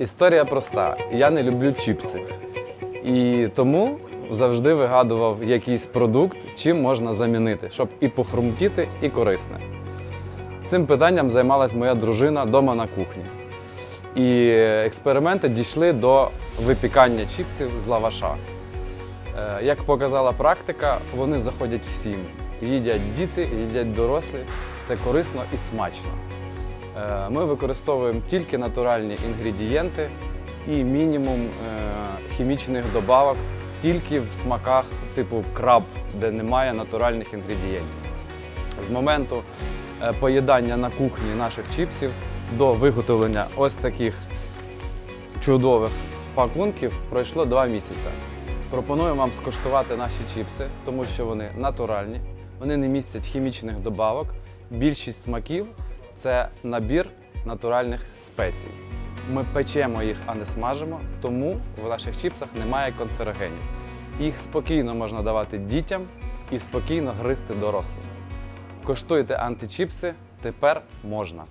Історія проста. Я не люблю чіпси. І тому завжди вигадував якийсь продукт, чим можна замінити, щоб і похрумтіти, і корисне. Цим питанням займалась моя дружина вдома на кухні. І експерименти дійшли до випікання чіпсів з лаваша. Е, Як показала практика, вони заходять всім. Їдять діти, їдять дорослі. Це корисно і смачно. Е, Ми використовуємо тільки натуральні інгредієнти і мінімум е, хімічних добавок тільки в смаках типу краб, де немає натуральних інгредієнтів. З моменту е, поїдання на кухні наших чіпсів до виготовлення ось таких чудових пакунків пройшло два місяці. Пропоную вам скуштувати наші чіпси, тому що вони натуральні, вони не містять хімічних добавок. Більшість смаків це набір натуральних спецій. Ми печемо їх, а не смажимо, тому в наших чіпсах немає канцерогенів. Їх спокійно можна давати дітям і спокійно гризти дорослим. Коштуйте античіпси, тепер можна.